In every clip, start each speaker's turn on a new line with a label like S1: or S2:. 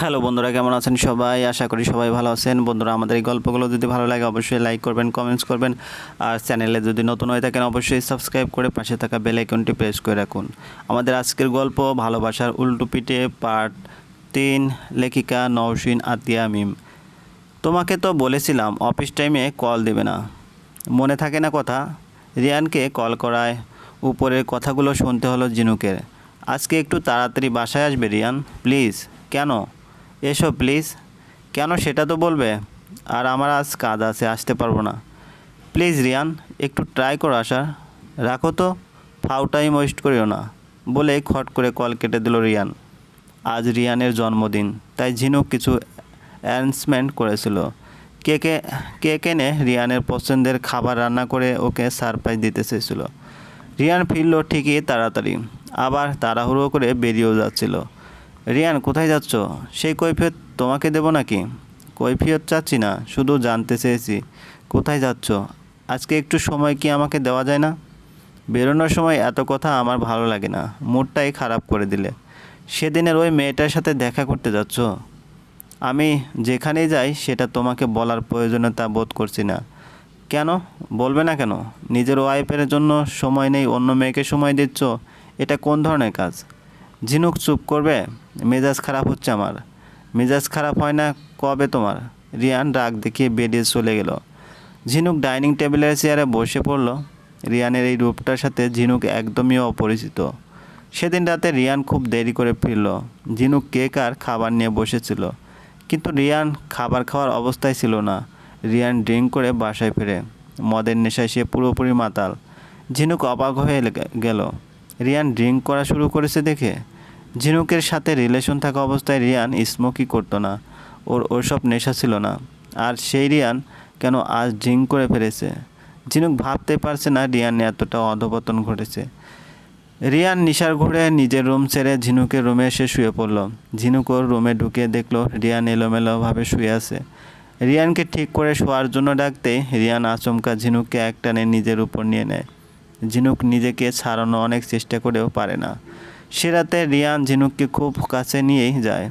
S1: Hello বন্ধুরা, কেমন আছেন সবাই? আশা করি সবাই ভালো আছেন। বন্ধুরা, আমাদের এই গল্পগুলো যদি ভালো লাগে, অবশ্যই লাইক করবেন কমেন্টস করবেন। আর চ্যানেলে যদি নতুন হয়ে থাকেন, অবশ্যই সাবস্ক্রাইব করে পাশে থাকা বেল আইকনটি প্রেস করে রাখুন। আমাদের আজকের গল্প, ভালোবাসার উল্টো পিঠে পার্ট তিন, লেখিকা নওশিন আতিয়া মিম তোমাকে তো বলেছিলাম অফিস টাইমে কল দেবে না। মনে থাকে না কথা? রিয়ানকে কল করায়। উপরের কথাগুলো শুনতে হলো জিনুকের। আজকে একটু তাড়াতাড়ি বাসায় আসবে রিয়ান? প্লিজ কেন? এসো, প্লিজ। কেন সেটা তো বলবে? আর আমার আজ কাজ আছে, আসতে পারব না। প্লিজ, রিয়ান, একটু ট্রাই করো আসার রাখো তো ফাউ টাইম ওয়েস্ট করিও না, বলে খট করে কল কেটে দিল রিয়ান। আজ রিয়ানের জন্মদিন, তাই ঝিনুক কিছু অ্যারেঞ্জমেন্ট করেছিল। কেকে কেক এনে রিয়ানের পছন্দের খাবার রান্না করে ওকে সারপ্রাইজ দিতে চেয়েছিল। রিয়ান ফিরল ঠিকই তাড়াতাড়ি, আবার তাড়াহুড়ো করে বেরিয়েও যাচ্ছিল। রিয়ান, কোথায় যাচ্ছ? সেই কৈফিয়ত তোমাকে দেবো নাকি? কৈফিয়ত চাচ্ছি না, শুধু জানতে চেয়েছি। কোথায় যাচ্ছ? আজকে একটু সময় কি আমাকে দেওয়া যায় না? বেরোনোর সময় এত কথা আমার ভালো লাগে না, মুডটাই খারাপ করে দিলে। সেদিনের ওই মেয়েটার সাথে দেখা করতে যাচ্ছ? আমি যেখানেই যাই, সেটা তোমাকে বলার প্রয়োজনীয়তা বোধ করছি না। কেন? বলবে না কেন? নিজের ওয়াইফের জন্য সময় নেই, অন্য মেয়েকে সময় দিচ্ছ? এটা কোন ধরনের কাজ? ঝিনুক চুপ করবে? মেজাজ খারাপ হচ্ছে আমার। মেজাজ খারাপ হয় না কবে তোমার? রিয়ান রাগ দেখিয়ে বেরিয়ে চলে গেল। ঝিনুক ডাইনিং টেবিলের চেয়ারে বসে পড়ল। রিয়ানের এই রূপটার সাথে ঝিনুক একদমই অপরিচিত। সেদিন রাতে রিয়ান খুব দেরি করে ফিরল। ঝিনুক কেক আর খাবার নিয়ে বসেছিল। কিন্তু রিয়ান খাবার খাওয়ার অবস্থায় ছিল না। রিয়ান ড্রিঙ্ক করে বাসায় ফেরে। মদের নেশায় সে পুরোপুরি মাতাল। ঝিনুক অবাক হয়ে গেল। রিয়ান ড্রিঙ্ক করা শুরু করেছে দেখে ঝিনুকের সাথে রিলেশন থাকা অবস্থায় রিয়ান স্মোকই করতো না। ওর ওসব নেশা ছিল না। আর সেই রিয়ান কেন আজ ড্রিঙ্ক করে ফেলেছে? ঝিনুক ভাবতে পারছে না রিয়ান এতটা অধপতন ঘটেছে। রিয়ান নিশার ঘুরে নিজের রুম ছেড়ে ঝিনুকের রুমে এসে শুয়ে পড়ল। ঝিনুক ওর রুমে ঢুকে দেখল রিয়ান এলোমেলোভাবে শুয়ে আছে। রিয়ানকে ঠিক করে শোয়ার জন্য ডাকতেই রিয়ান আচমকা ঝিনুককে একটানে নিজের উপর নিয়ে নেয়। ঝিনুক নিজেকে ছাড়ানো অনেক চেষ্টা করেও পারে না। সে রাতে রিয়ান ঝিনুককে খুব কাছে নিয়েই যায়।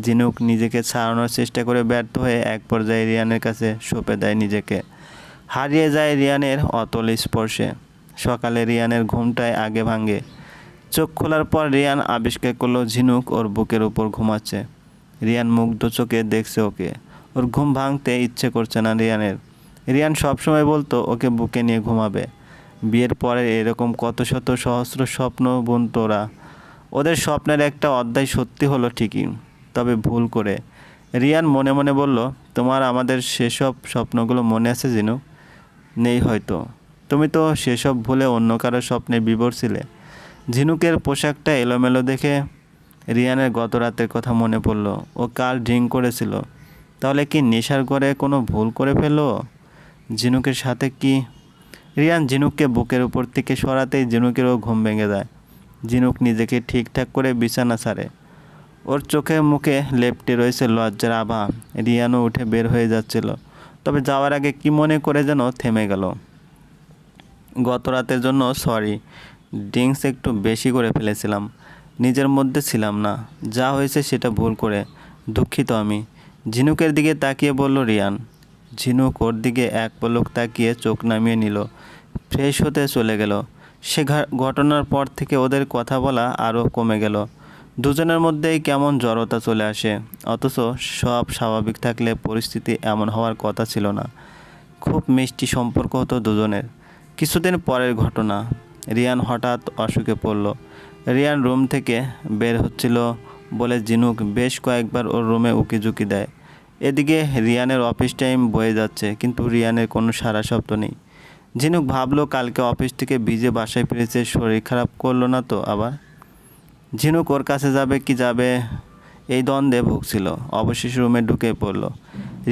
S1: ঝিনুক নিজেকে ছাড়ানোর চেষ্টা করে ব্যর্থ হয়ে এক পর্যায়ে রিয়ানের কাছে সঁপে দেয় নিজেকে। হারিয়ে যায় রিয়ানের অতল স্পর্শে। সকালে রিয়ানের ঘুমটায় আগে ভাঙে। চোখ খোলার পর রিয়ান আবিষ্কার করল ঝিনুক ওর বুকের উপর ঘুমাচ্ছে। রিয়ান মুগ্ধ চোখে দেখছে ওকে। ওর ঘুম ভাঙতে ইচ্ছে করছে না রিয়ানের। রিয়ান সবসময় বলতো, ওকে বুকে নিয়ে ঘুমাবে। বিয়ের পরে এরকম কত শত সহস্র স্বপ্ন বুনতো ওরা। ওদের স্বপ্নের একটা অধ্যায় সত্যি হলো ঠিকই, তবে ভুল করে। রিয়ান মনে মনে বলল, তোমার আমাদের সেসব স্বপ্নগুলো মনে আছে, জিনু? নেই হয়তো। তুমি তো সেসব ভুলে অন্য কারও স্বপ্নে বিভোর ছিলে। ঝিনুকের পোশাকটা এলোমেলো দেখে রিয়ানের গত রাতের কথা মনে পড়ল। ও কাল ড্রিঙ্ক করেছিল। তাহলে কি নেশার করে কোনো ভুল করে ফেলল? ঝিনুকের সাথে কি? রিয়ান ঝিনুককে বুকের উপর থেকে সরাতেই ঝিনুকেরও ঘুম ভেঙে যায়। ঝিনুক নিজেকে ঠিকঠাক করে বিছানা ছাড়ে ওর চোখে মুখে লেপটে রয়েছে লজ্জার আভা। রিয়ানও উঠে বের হয়ে যাচ্ছিল। তবে যাওয়ার আগে কি মনে করে যেন থেমে গেল? গত রাতের জন্য সরি, ড্রিঙ্কস একটু বেশি করে ফেলেছিলাম। নিজের মধ্যে ছিলাম না। যা হয়েছে সেটা ভুল করে। দুঃখিত আমি। ঝিনুকের দিকে তাকিয়ে বলল রিয়ান। ঝিনুক ওর দিকে এক পলক তাকিয়ে চোখ নামিয়ে নিল। ফ্রেশ হতে চলে গেল। সে ঘটনার পর থেকে ওদের কথা বলা আরও কমে গেল। দুজনের মধ্যেই কেমন জড়তা চলে আসে। অথচ সব স্বাভাবিক থাকলে পরিস্থিতি এমন হওয়ার কথা ছিল না। খুব মিষ্টি সম্পর্ক হতো দুজনের। কিছুদিন পরের ঘটনা। রিয়ান হঠাৎ অসুখে পড়ল। রিয়ান রুম থেকে বের হচ্ছিল বলে জিনুক বেশ কয়েকবার ওর রুমে উকি ঝুঁকি দেয়। এদিকে রিয়ানের অফিস টাইম বয়ে যাচ্ছে, কিন্তু রিয়ানের কোনো সারা শব্দ নেই। ঝিনুক ভাবলো কালকে অফিস থেকে ভিজে বাসায় ফিরেছে, শরীর খারাপ করল না তো আবার? ঝিনুক ওর কাছে যাবে কি যাবে? এই দ্বন্দ্বে ভুগছিল, অবশেষে রুমে ঢুকে পড়ল।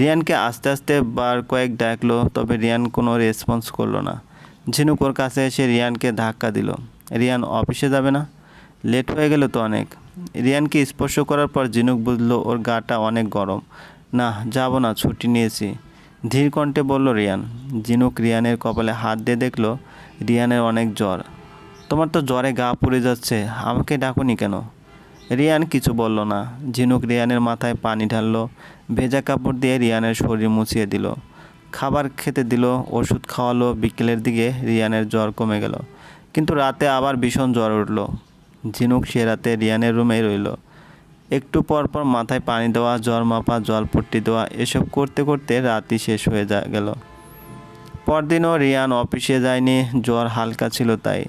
S1: রিয়ানকে আস্তে আস্তে বার কয়েক ডাকলো, তবে রিয়ান কোনো রেসপন্স করল না। ঝিনুক ওর কাছে এসে রিয়ানকে ধাক্কা দিল। রিয়ান, অফিসে যাবে না? লেট হয়ে গেল তো অনেক। রিয়ানকে স্পর্শ করার পর ঝিনুক বুঝলো ওর গাটা অনেক গরম। না, যাব না, ছুটি নিয়েছি। ধীর কণ্ঠে বলল, রিয়ান। ঝিনুক রিয়ানের কপালে হাত দিয়ে দেখল, রিয়ানের অনেক জ্বর। তোমার তো জ্বরে গা পুড়ে যাচ্ছে, আমাকে ডাকুনি কেন? রিয়ান কিছু বলল না। ঝিনুক রিয়ানের মাথায় পানি ঢাললো, ভেজা কাপড় দিয়ে রিয়ানের শরীর মুছিয়ে দিল। খাবার খেতে দিল, ওষুধ খাওয়ালো, বিকেলের দিকে রিয়ানের জ্বর কমে গেল। কিন্তু রাতে আবার ভীষণ জ্বর উঠল। ঝিনুক সে রাতে রিয়ানের রুমেই রইল। একটু পর পর মাথায় পানি দেওয়া জ্বর মাপা জলপট্টি দেওয়া, এসব করতে করতে রাতই শেষ হয়ে যা গেল। পরদিনও রিয়ান অফিসে যায়নি, জ্বর হালকা ছিল তাই।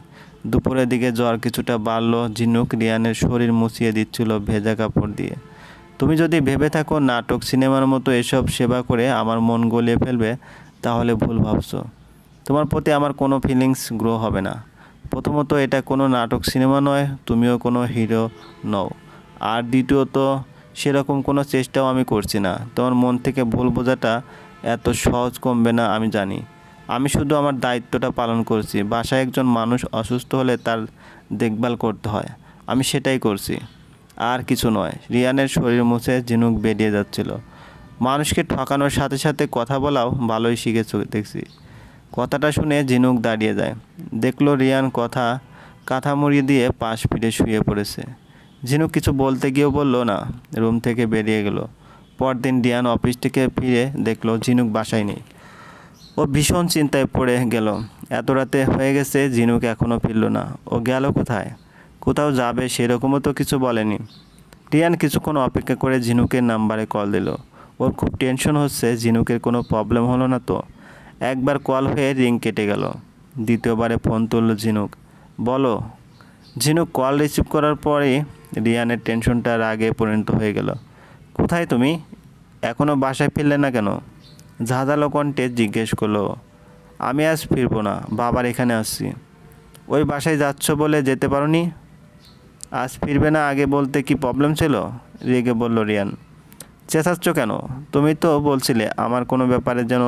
S1: দুপুরের দিকে জ্বর কিছুটা বাড়লো, ঝিনুক রিয়ানের শরীর মুছিয়ে দিচ্ছিল ভেজা কাপড় দিয়ে। তুমি যদি ভেবে থাকো নাটক, সিনেমার মতো এসব সেবা করে আমার মন গলিয়ে ফেলবে, তাহলে ভুল ভাবছ। তোমার প্রতি আমার কোনো ফিলিংস গ্রো হবে না। প্রথমত এটা কোনো নাটক, সিনেমা নয়, তুমিও কোনো হিরো নও। আর দ্বিতীয়ত, সেরকম কোনো চেষ্টাও আমি করছি না। তোমার মন থেকে ভুল বোঝাটা এত সহজ কমবে না, আমি জানি। আমি শুধু আমার দায়িত্বটা পালন করছি। বাসায় একজন মানুষ অসুস্থ হলে তার দেখভাল করতে হয়। আমি সেটাই করছি। আর কিছু নয়, রিয়ানের শরীর মুছে ঝিনুক বেরিয়ে যাচ্ছিল। মানুষকে ঠকানোর সাথে সাথে কথা বলাও ভালোই শিখেছ দেখছি। কথাটা শুনে ঝিনুক দাঁড়িয়ে যায়। দেখল রিয়ান কথা কাঁথা মুড়িয়ে দিয়ে পাশ ফিরে শুয়ে পড়েছে। ঝিনুক কিছু বলতে গিয়েও বলল, না, রুম থেকে বেরিয়ে গেল। পরদিন ডিয়ান অফিস থেকে ফিরে দেখল ঝিনুক বাসায় নেই। ও ভীষণ চিন্তায় পড়ে গেল। এত রাতে হয়ে গেছে, ঝিনুক এখনও ফিরল না। ও গেল কোথায়? কোথাও যাবে সেরকমও তো কিছু বলেনি। রিয়ান কিছুক্ষণ অপেক্ষা করে ঝিনুকের নাম্বারে কল দিল। ওর খুব টেনশন হচ্ছে, ঝিনুকের কোনো প্রবলেম হলো না তো? একবার কল হয়ে রিং কেটে গেল। দ্বিতীয়বারে ফোন তুলল ঝিনুক। বলো ঝিনুক কল রিসিভ করার পরেই রিয়ানের টেনশনটা রাগে পরিণত হয়ে গেল। কোথায় তুমি? এখনও বাসায় ফিরলে না কেন? ঝাঁঝালো কণ্ঠে জিজ্ঞেস করল। আমি আজ ফিরবো না, বাবার এখানে আসছি। ওই বাসায় যাচ্ছ বলে যেতে পারো নি আজ ফিরবে না, আগে বলতে কি প্রবলেম ছিল? রেগে বলল রিয়ান। চেঁচাচ্ছ কেন? তুমি তো বলছিলে, আমার কোনো ব্যাপারে যেন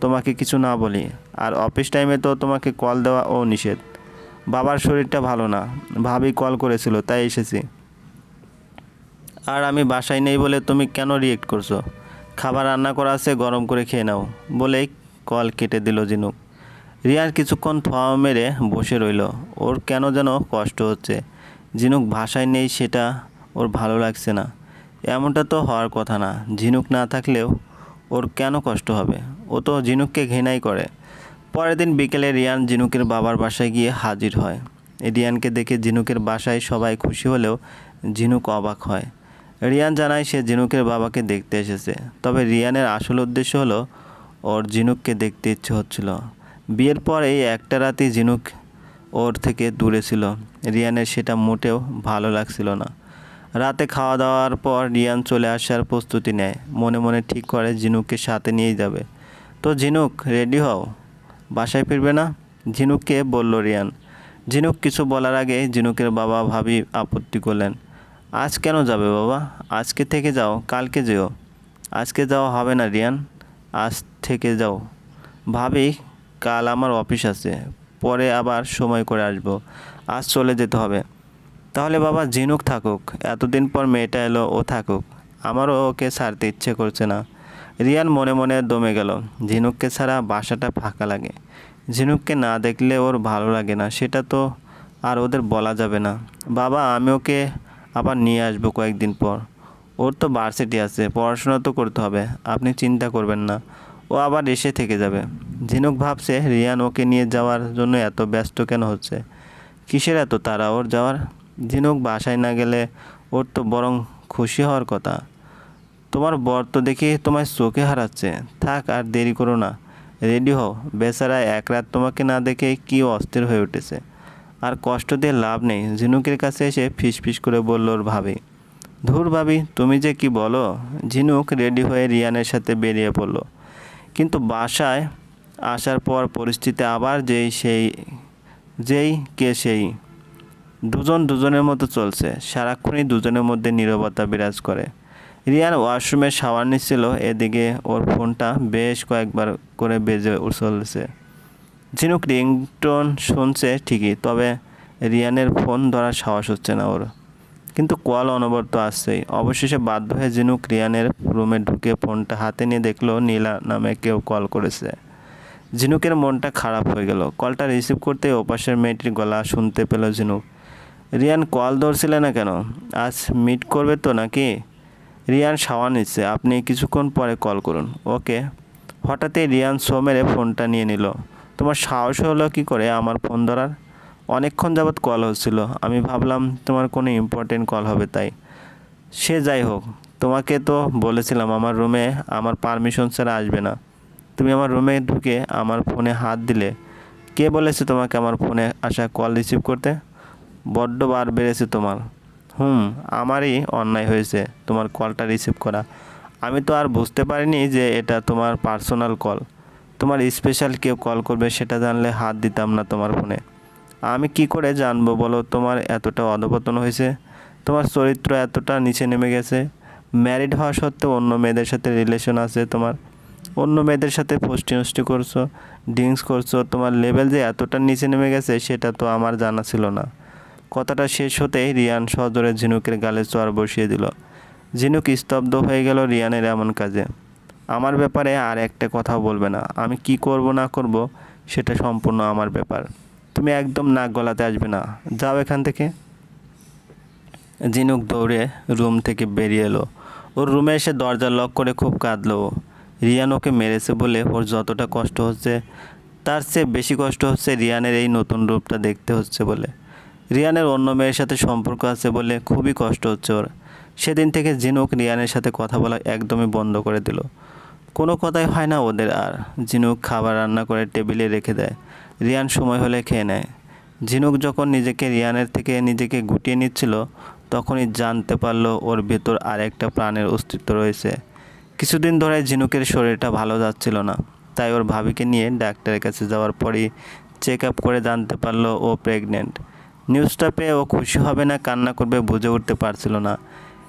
S1: তোমাকে কিছু না বলি, আর অফিস টাইমে তো তোমাকে কল দেওয়া ও নিষেধ। বাবার শরীরটা ভালো না। ভাবি কল করেছিল, তাই এসেছি। আর আমি বাসায় নেই বলে তুমি কেন রিয়েক্ট করছ? খাবার রান্না করা আছে, গরম করে খেয়ে নাও, বলেই কল কেটে দিল জিনুক রিয়ার কিছুক্ষণ থোয়া মেরে বসে রইল, ওর কেন যেন কষ্ট হচ্ছে। ঝিনুক ভাষায় নেই সেটা ওর ভালো লাগছে না। এমনটা তো হওয়ার কথা না, ঝিনুক না থাকলেও ওর কেন কষ্ট হবে? ও তো ঝিনুককে ঘৃণাই করে। পরের দিন বিকেলে রিয়ান ঝিনুকের বাবার বাসায় গিয়ে হাজির হয়। রিয়ানকে দেখে ঝিনুকের বাসায় সবাই খুশি হলেও ঝিনুক অবাক হয়। রিয়ান জানায় সে ঝিনুকের বাবাকে দেখতে এসেছে। তবে রিয়ানের আসল উদ্দেশ্য হলো ওর ঝিনুককে দেখতে ইচ্ছে হচ্ছিল। বিয়ের পর এই একটা রাতেই ঝিনুক ওর থেকে দূরে ছিল। রিয়ানের সেটা মোটেও ভালো লাগছিল না। রাতে খাওয়া দাওয়ার পর রিয়ান চলে আসার প্রস্তুতি নেয়। মনে মনে ঠিক করে ঝিনুককে সাথে নিয়েই যাবে। তো ঝিনুক রেডি হও। বাসায় ফিরবে না? ঝিনুককে বলল রিয়ান। ঝিনুক কিছু বলার আগে ঝিনুকের বাবা ভাবি আপত্তি করলেন। আজ কেন যাবে বাবা? আজকে থেকে যাও, কালকে যেও। আজকে যাওয়া হবে না রিয়ান। আজ থেকে যাও। ভাবি, কাল আমার অফিস আছে। পরে আবার সময় করে আসব। আজ চলে যেতে হবে। তাহলে বাবা, ঝিনুক থাকুক। এতদিন পর মেয়েটা এলো, ও থাকুক। আমারও ওকে ছাড়তে ইচ্ছে করছে না। রিয়ান মনে মনে দমে গেল। ঝিনুককে ছাড়া বাসাটা ফাঁকা লাগে। ঝিনুককে না দেখলে ওর ভালো লাগে না, সেটা তো আর ওদের বলা যাবে না। বাবা, আমি ওকে আবার নিয়ে আসব কয়েকদিন পর। ওর তো ভার্সিটি আছে, পড়াশোনা তো করতে হবে, আপনি চিন্তা করবেন না। ও আবার এসে থেকে যাবে। ঝিনুক ভাবছে, রিয়ান ওকে নিয়ে যাওয়ার জন্য এত ব্যস্ত কেন হচ্ছে? কিসের এত তারা ওর যাওয়ার? ঝিনুক বাসায় না গেলে ওর তো বরং খুশি হওয়ার কথা। তোমার বর তো দেখি তোমার চোখে হারাচ্ছে। থাক, আর দেরি করো না। রেডি হও। বেচারা এক রাত তোমাকে না দেখে কি অস্থির হয়ে উঠেছে। আর কষ্ট দিয়ে লাভ নেই। ঝিনুকের কাছে এসে ফিস ফিস করে বলল ওর ভাবি, ধুর ভাবি, তুমি যে কি বলো? ঝিনুক রেডি হয়ে রিয়ানের সাথে বেরিয়ে পড়ল। কিন্তু বাসায় আসার পর পরিস্থিতি আবার যেই সেই, যেই কে সেই। দুজন দুজনের মতো চলছে। সারাক্ষণই দুজনের মধ্যে নীরবতা বিরাজ করে। রিয়ান ওয়াশরুমে শাওয়ার নিচ্ছিল, এদিকে ওর ফোনটা বেশ কয়েকবার করে বেজে চলছে ঝিনুক রিংটোন শুনছে ঠিকই, তবে রিয়ানের ফোন ধরার সাহস হচ্ছে না ওর। কিন্তু কল অনবরত আসছেই। অবশেষে বাধ্য হয়ে ঝিনুক রিয়ানের রুমে ঢুকে ফোনটা হাতে নিয়ে দেখল নীলা নামে কেউ কল করেছে। ঝিনুকের মনটা খারাপ হয়ে গেল। কলটা রিসিভ করতে ওপাশের মেয়েটির গলা শুনতে পেল ঝিনুক। রিয়ান, কল ধরছিলে না কেন? আজ মিট করবে তো নাকি? রিয়ান শাওয়া নিচ্ছে। আপনি কিছুক্ষণ পরে কল করুন, ওকে? হঠাৎই রিয়ান শো মেরে ফোনটা নিয়ে নিল। তোমার সাহস হলো কি করে আমার ফোন ধরার? অনেকক্ষণ যাবৎ কল হচ্ছিল। আমি ভাবলাম তোমার কোনো ইম্পর্টেন্ট কল হবে তাই। সে যাই হোক, তোমাকে তো বলেছিলাম আমার রুমে আমার পারমিশন ছাড়া আসবে না। তুমি আমার রুমে ঢুকে আমার ফোনে হাত দিলে। কে বলেছে তোমাকে আমার ফোনে আসা কল রিসিভ করতে? বড্ড বার বেড়েছে তোমার। হুম, আমারই অন্যায় হয়েছে। তোমার কলটা রিসিভ করা। আমি তো আর বুঝতে পারিনি যে এটা তোমার পার্সোনাল কল তোমার স্পেশাল কেউ কল করবে সেটা জানলে হাত দিতাম না তোমার ফোনে। আমি কি করে জানব বলো? তোমার এতটা অধপতন হয়েছে। তোমার চরিত্র এতটা নিচে নেমে গেছে। ম্যারিড হওয়া সত্ত্বেও অন্য মেয়েদের সাথে রিলেশন আছে তোমার। অন্য মেয়েদের সাথে ফষ্টি নষ্টি করছ ড্রিঙ্কস করছ। তোমার লেভেল যে এতটা নিচে নেমে গেছে সেটা তো আমার জানা ছিল না। কথাটা শেষ হতেই রিয়ান সজোরে ঝিনুকের গালে চোয়ার বসিয়ে দিল। ঝিনুক স্তব্ধ হয়ে গেল রিয়ানের এমন কাজে। আমার ব্যাপারে আর একটা কথাও বলবে না। আমি কি করব না করব সেটা সম্পূর্ণ আমার ব্যাপার। তুমি একদম নাক গলাতে আসবে না। যাও এখান থেকে। ঝিনুক দৌড়ে রুম থেকে বেরিয়ে এলো। ওর রুমে এসে দরজা লক করে খুব কাঁদলো রিয়ান ওকে মেরেছে বলে ওর যতটা কষ্ট হচ্ছে, তার চেয়ে বেশি কষ্ট হচ্ছে রিয়ানের এই নতুন রূপটা দেখতে হচ্ছে বলে। রিয়ানের অন্য মেয়ের সাথে সম্পর্ক আছে বলে খুবই কষ্ট হচ্ছে ওর। সেদিন থেকে ঝিনুক রিয়ানের সাথে কথা বলা একদমই বন্ধ করে দিল। কোনো কথাই হয় না ওদের আর। ঝিনুক খাবার রান্না করে টেবিলে রেখে দেয়। রিয়ান সময় হলে খেয়ে নেয়। ঝিনুক যখন নিজেকে রিয়ানের থেকে নিজেকে গুটিয়ে নিচ্ছিল, তখনই জানতে পারল ওর ভেতর আরেকটা প্রাণের অস্তিত্ব রয়েছে। কিছুদিন ধরে ঝিনুকের শরীরটা ভালো যাচ্ছিল না। তাই ওর ভাবিকে নিয়ে ডাক্তারের কাছে যাওয়ার পরই চেক আপ করে জানতে পারল ও প্রেগনেন্ট নিউজটা পেয়ে ও খুশি হবে না, কান্না করবে, বুঝে উঠতে পারছিল না।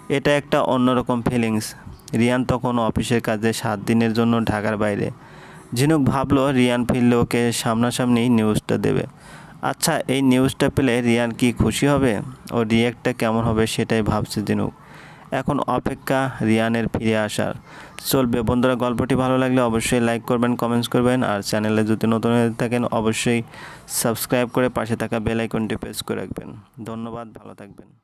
S1: এটা একটা অন্যরকম ফিলিংস রিয়ান তখন অফিসের কাজে সাত দিনের জন্য ঢাকার বাইরে। ঝিনুক ভাবলো, রিয়ান ফিরলে ওকে সামনাসামনি নিউজটা দেবে। আচ্ছা এই নিউজটা পেলে রিয়ান কি খুশি হবে? ও রিয়াক্টটা কেমন হবে সেটাই ভাবছে ঝিনুক। এখন অপেক্ষা রিয়ানের ফিরে আসার। চলবে। বন্ধুরা, গল্পটি ভালো লাগলে অবশ্যই লাইক করবেন কমেন্টস করবেন, আর চ্যানেলে যদি নতুন হয়ে থাকেন, অবশ্যই সাবস্ক্রাইব করে পাশে থাকা বেল আইকনটি প্রেস করে রাখবেন। ধন্যবাদ, ভালো থাকবেন।